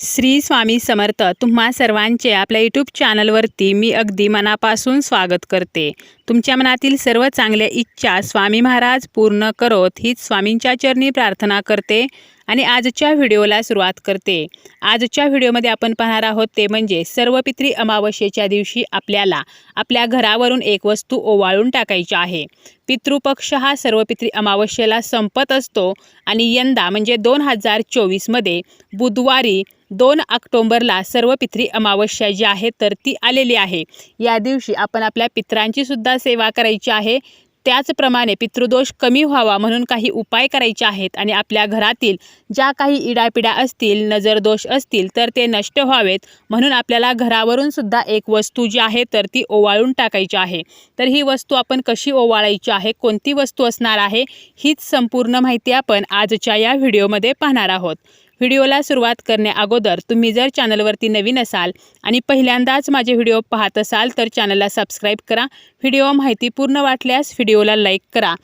श्री स्वामी समर्थ. तुम्हा सर्वांचे आपल्या यूट्यूब चॅनलवरती मी अगदी मनापासून स्वागत करते. तुमच्या मनातील सर्व चांगल्या इच्छा स्वामी महाराज पूर्ण करोत हीच स्वामींच्या चरणी प्रार्थना करते आणि आजच्या व्हिडिओला सुरुवात करते. आजच्या व्हिडिओमध्ये आपण पाहणार आहोत ते म्हणजे सर्व पित्री अमावस्येच्या दिवशी आपल्याला आपल्या घरावरून एक वस्तू ओवाळून टाकायची आहे. पितृपक्ष हा सर्व पित्री अमावस्येला संपत असतो आणि यंदा म्हणजे दोन हजार चोवीसमध्ये बुधवारी दोन ऑक्टोंबरला सर्व पित्री अमावस्या जी आहे तर ती आलेली आहे. या दिवशी आपण आपल्या पित्रांचीसुद्धा सेवा करायची आहे. त्याचप्रमाणे पितृदोष कमी व्हावा म्हणून काही उपाय करायचे आहेत आणि आपल्या घरातील ज्या काही इडापिडा असतील नजरदोष असतील तर ते नष्ट व्हावेत म्हणून आपल्याला घरावरून सुद्धा एक वस्तू जी आहे तर ती ओवाळून टाकायची आहे. तर ही वस्तू आपण कशी ओवाळायची आहे कोणती वस्तू असणार आहे हीच संपूर्ण माहिती आपण आजच्या या व्हिडिओमध्ये पाहणार आहोत. व्हिडिओला सुरुवात करण्याअगोदर तुम्ही जर चॅनलवरती नवीन असाल आणि पहिल्यांदाच माझे व्हिडिओ पाहत असाल तर चॅनलला सबस्क्राईब करा. व्हिडिओ माहिती पूर्ण वाटल्यास व्हिडिओला लाईक करा.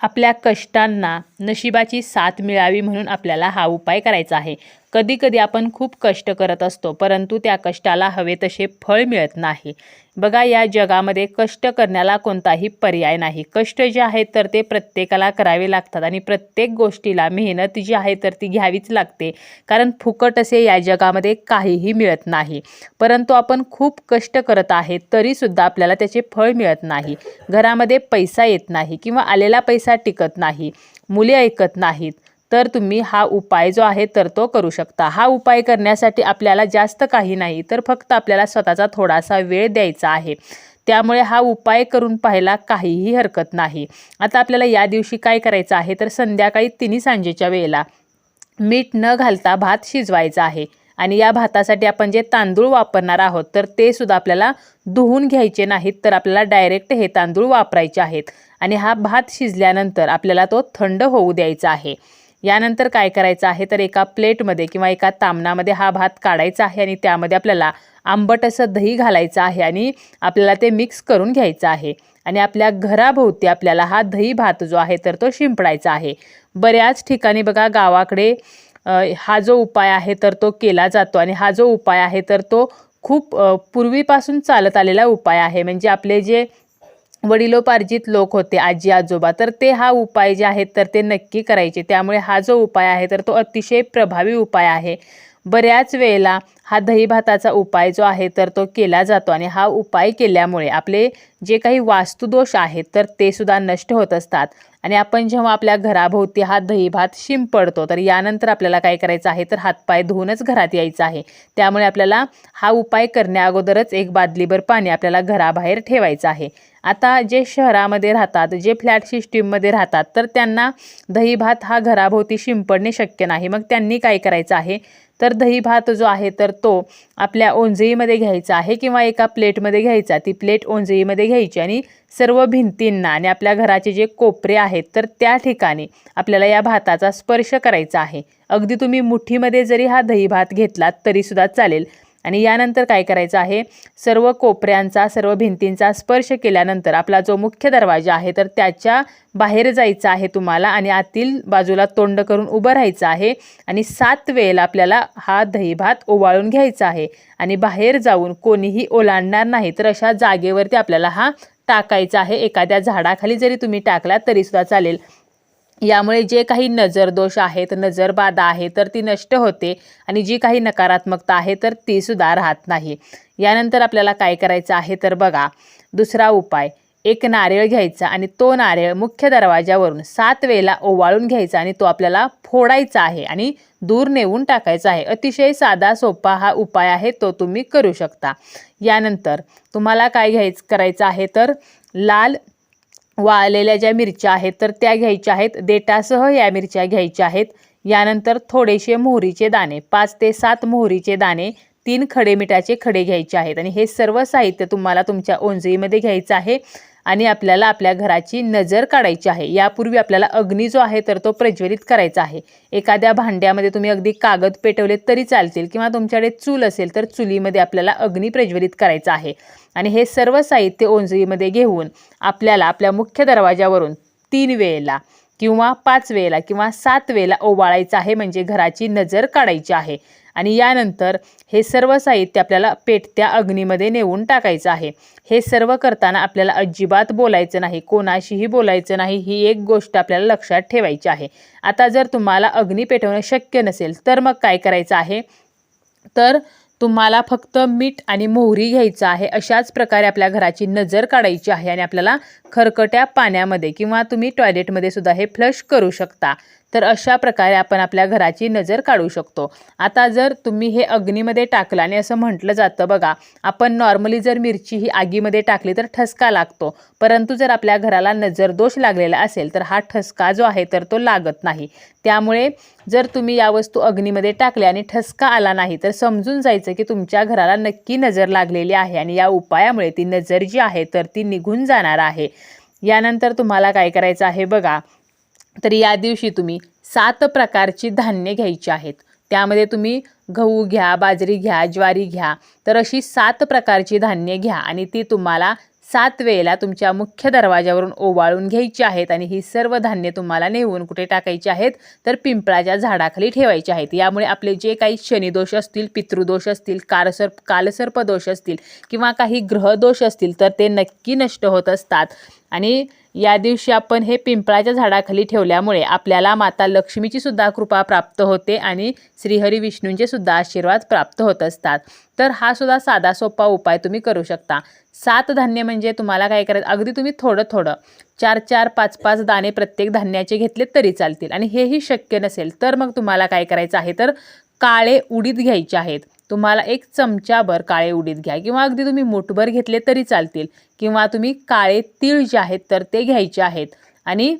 आपल्या कष्टांना नशिबाची साथ मिळावी म्हणून आपल्याला हा उपाय करायचा आहे. कधी कधी आपण खूप कष्ट करत असतो परंतु त्या कष्टाला हवे तसे फळ मिळत नाही. बघा या जगामध्ये कष्ट करण्याला कोणताही पर्याय नाही. कष्ट जे आहेत तर ते प्रत्येकाला करावे लागतात आणि प्रत्येक गोष्टीला मेहनत जी आहे तर ती घ्यावीच लागते. कारण फुकट असे या जगामध्ये काहीही मिळत नाही. परंतु आपण खूप कष्ट करत आहे तरीसुद्धा आपल्याला त्याचे फळ मिळत नाही. घरामध्ये पैसा येत नाही किंवा आलेला पैसा टिकत नाही. मुले ऐकत नाहीत. तर तुम्ही हा उपाय जो आहे तर तो करू शकता. हा उपाय करण्यासाठी आपल्याला जास्त काही नाही तर फक्त आपल्याला स्वतःचा थोडासा वेळ द्यायचा आहे. त्यामुळे हा उपाय करून पाहायला काहीही हरकत नाही. आता आपल्याला या दिवशी काय करायचं आहे तर संध्याकाळी तिन्ही सांजेच्या वेळेला मीठ न घालता भात शिजवायचा आहे. आणि या भातासाठी आपण जे तांदूळ वापरणार आहोत तर ते सुद्धा आपल्याला धुवून घ्यायचे नाहीत तर आपल्याला डायरेक्ट हे तांदूळ वापरायचे आहेत. आणि हा भात शिजल्यानंतर आपल्याला तो थंड होऊ द्यायचा आहे. यानंतर काय करायचं आहे तर एका प्लेटमध्ये किंवा एका तामणामध्ये हा भात काढायचा आहे आणि त्यामध्ये आपल्याला आंबट असं दही घालायचं आहे आणि आपल्याला ते मिक्स करून घ्यायचं आहे. आणि आपल्या घराभोवती आपल्याला हा दही भात जो आहे तर तो शिंपडायचा आहे. बऱ्याच ठिकाणी बघा गावाकडे हा जो उपाय आहे तर तो केला जातो आणि हा जो उपाय आहे तर तो खूप पूर्वीपासून चालत आलेला उपाय आहे. म्हणजे आपले जे वडिलोपार्जित लोक होते आजी आजोबा. तर ते हा उपाय जे आहेत तर ते नक्की करायचे. त्यामुळे हा जो उपाय आहे तर तो अतिशय प्रभावी उपाय आहे. बऱ्याच वेळेला हा दही भाताचा उपाय जो आहे तर तो केला जातो. आणि हा उपाय केल्यामुळे आपले जे काही वास्तुदोष आहेत तर ते सुद्धा नष्ट होत असतात. आणि आपण जेव्हा आपल्या घराभोवती हा दही भात शिंपडतो तर यानंतर आपल्याला काय करायचं आहे तर हातपाय धुवूनच घरात यायचं आहे. त्यामुळे आपल्याला हा उपाय करण्या अगोदरच एक बादलीभर पाणी आपल्याला घराबाहेर ठेवायचं आहे. आता जे शहरामध्ये राहतात जे फ्लॅट सिस्टीममध्ये राहतात तर त्यांना दही भात हा घराभोवती शिंपडणे शक्य नाही. मग त्यांनी काय करायचं आहे तर दही भात जो आहे तर तो आपल्या ओंजळीमध्ये घ्यायचा आहे किंवा एका प्लेटमध्ये घ्यायचा ती प्लेट ओंजळीमध्ये घ्यायची आणि सर्व भिंतींना आणि आपल्या घराचे जे कोपरे आहेत तर त्या ठिकाणी आपल्याला या भाताचा स्पर्श करायचा आहे. अगदी तुम्ही मुठीमध्ये जरी हा दही भात घेतलात तरीसुद्धा चालेल. आणि यानंतर काय करायचं आहे? सर्व कोपऱ्यांचा सर्व भिंतींचा स्पर्श केल्यानंतर आपला जो मुख्य दरवाजा आहे तर त्याच्या बाहेर जायचं आहे तुम्हाला आणि आतील बाजूला तोंड करून उभं राहायचं आहे आणि सात वेळेला आपल्याला हा दहीभात ओवाळून घ्यायचा आहे आणि बाहेर जाऊन कोणीही ओलांडणार नाही तर अशा जागेवरती आपल्याला हा टाकायचा आहे. एखाद्या झाडाखाली जरी तुम्ही टाकला तरीसुद्धा चालेल. यामुळे जे काही नजरदोष आहेत नजरबाधा आहे तर ती नष्ट होते आणि जी काही नकारात्मकता आहे तर ती सुद्धा राहत नाही. यानंतर आपल्याला काय करायचं आहे तर बघा दुसरा उपाय. एक नारळ घ्यायचा आणि तो नारळ मुख्य दरवाजावरून सात वेळेला ओवाळून घ्यायचा आणि तो आपल्याला फोडायचा आहे आणि दूर नेऊन टाकायचा आहे. अतिशय साधा सोपा हा उपाय आहे तो तुम्ही करू शकता. यानंतर तुम्हाला काय घ्यायचं करायचं आहे तर लाल वाळलेल्या ज्या मिरच्या आहेत तर त्या घ्यायच्या आहेत. देटासह या मिरच्या घ्यायच्या आहेत. यानंतर थोडेसे मोहरीचे दाणे पाच ते सात मोहरीचे दाणे तीन खडे मिठाचे खडे घ्यायचे आहेत. आणि हे सर्व साहित्य तुम्हाला तुमच्या ओंजळीमध्ये घ्यायचं आहे आणि आपल्याला आपल्या घराची नजर काढायची आहे. यापूर्वी आपल्याला अग्नी जो आहे तर तो प्रज्वलित करायचा आहे. एखाद्या भांड्यामध्ये तुम्ही अगदी कागद पेटवले तरी चालतील किंवा तुमच्याकडे चूल असेल तर चुलीमध्ये आपल्याला अग्नी प्रज्वलित करायचा आहे. आणि हे सर्व साहित्य ओंजळीमध्ये घेऊन आपल्याला आपल्या मुख्य दरवाजावरून तीन वेळेला किंवा पाच वेळेला किंवा सात वेळेला ओवाळायचं आहे म्हणजे घराची नजर काढायची आहे. आणि यानंतर हे सर्व साहित्य आपल्याला पेटत्या अग्नीमध्ये नेऊन टाकायचं आहे. हे सर्व करताना आपल्याला अजिबात बोलायचं नाही कोणाशीही बोलायचं नाही ही एक गोष्ट आपल्याला लक्षात ठेवायची आहे. आता जर तुम्हाला अग्नी पेटवणं शक्य नसेल तर मग काय करायचं आहे? तर तुम्हाला फक्त मीठ आणि मोहरी घ्यायचं आहे अशाच प्रकारे आपल्या घराची नजर काढायची आहे आणि आपल्याला खरकट्या पाण्यामध्ये किंवा तुम्ही टॉयलेटमध्ये सुद्धा हे फ्लश करू शकता. तर अशा प्रकारे आपण आपल्या घराची नजर काढू शकतो. आता जर तुम्ही हे अग्नीमध्ये टाकलं आणि असं म्हटलं जातं बघा आपण नॉर्मली जर मिरची ही आगीमध्ये टाकली तर ठसका लागतो. परंतु जर आपल्या घराला नजर दोष लागलेला असेल तर हा ठसका जो आहे तर तो लागत नाही. त्यामुळे जर तुम्ही या वस्तू अग्नीमध्ये टाकल्या आणि ठसका आला नाही तर समजून जायचं की तुमच्या घराला नक्की नजर लागलेली आहे आणि या उपायामुळे ती नजर जी आहे तर ती निघून जाणार आहे. यानंतर तुम्हाला काय करायचं आहे बघा तर या दिवशी तुम्ही सात प्रकारची धान्य घ्यायची आहेत. त्यामध्ये तुम्ही गहू घ्या बाजरी घ्या ज्वारी घ्या तर अशी सात प्रकारची धान्य घ्या आणि ती तुम्हाला सात वेळेला तुमच्या मुख्य दरवाजावरून ओवाळून घ्यायची आहेत आणि ही सर्व धान्य तुम्हाला नेऊन कुठे टाकायची आहेत तर पिंपळाच्या झाडाखाली ठेवायची आहेत. यामुळे आपले जे काही शनिदोष असतील पितृदोष असतील कालसर्प कालसर्प दोष असतील किंवा काही ग्रहदोष असतील तर ते नक्की नष्ट होत असतात. आणि या दिवशी आपण हे पिंपळाच्या झाडाखाली ठेवल्यामुळे आपल्याला माता लक्ष्मीची सुद्धा कृपा प्राप्त होते आणि श्रीहरी विष्णूंचे सुद्धा आशीर्वाद प्राप्त होत असतात. तर हा सुद्धा साधा सोपा उपाय तुम्ही करू शकता. सात धान्य म्हणजे तुम्हाला काय करायचं? अगदी तुम्ही थोडं थोडं. चार चार पाच पाच दाणे प्रत्येक धान्याचे घेतले तरी चालतील आणि हेही शक्य नसेल तर मग तुम्हाला काय करायचं आहे? तर काळे उडीद घ्यायचे आहेत. तुम्हाला एक चमच्याभर काळे उडीद घ्या किंवा अगदी तुम्ही मोठभर घेतले तरी चालतील किंवा तुम्ही काळे तीळ जे आहेत तर ते घ्यायचे आहेत. आणि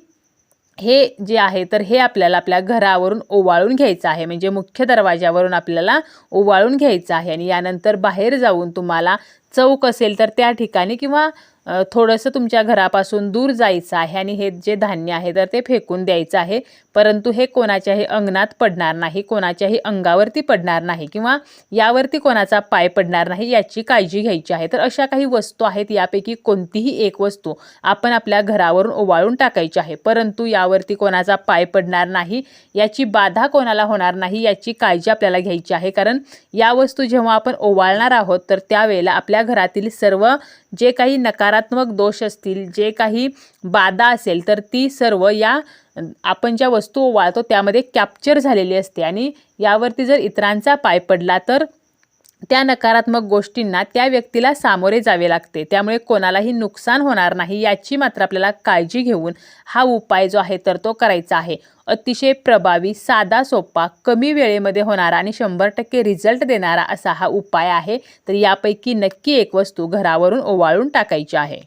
हे जे आहे तर हे आपल्याला आपल्या घरावरून ओवाळून घ्यायचं आहे. म्हणजे मुख्य दरवाजावरून आपल्याला ओवाळून घ्यायचं आहे आणि यानंतर बाहेर जाऊन तुम्हाला चौक असेल तर त्या ठिकाणी किंवा थोडंसं तुमच्या घरापासून दूर जायचं आहे आणि हे जे धान्य आहे तर ते फेकून द्यायचं आहे. परंतु हे कोणाच्याही अंगणात पडणार नाही कोणाच्याही अंगावरती पडणार नाही किंवा यावरती कोणाचा पाय पडणार नाही याची काळजी घ्यायची आहे. तर अशा काही वस्तू आहेत यापैकी कोणतीही एक वस्तू आपण आपल्या घरावरून ओवाळून टाकायची आहे. परंतु यावरती कोणाचा पाय पडणार नाही याची बाधा कोणाला होणार नाही याची काळजी आपल्याला घ्यायची आहे. कारण या वस्तू जेव्हा आपण ओवाळणार आहोत तर त्यावेळेला आपल्या घरातील सर्व जे काही नकारात्मक दोष असतील जे काही बाधा असेल तर ती सर्व या आपण ज्या वस्तू ओवाळतो त्यामध्ये कॅप्चर झालेली असते. आणि यावरती जर इतरांचा पाय पडला तर त्या नकारात्मक गोष्टींना त्या व्यक्तीला सामोरे जावे लागते. त्यामुळे कोणालाही नुकसान होणार नाही याची मात्र आपल्याला काळजी घेऊन हा उपाय जो आहे तर तो करायचा आहे. अतिशय प्रभावी साधा सोपा कमी वेळेमध्ये होणारा आणि शंभर टक्के रिझल्ट देणारा असा हा उपाय आहे. तर यापैकी नक्की एक वस्तू घरावरून ओवाळून टाकायची आहे.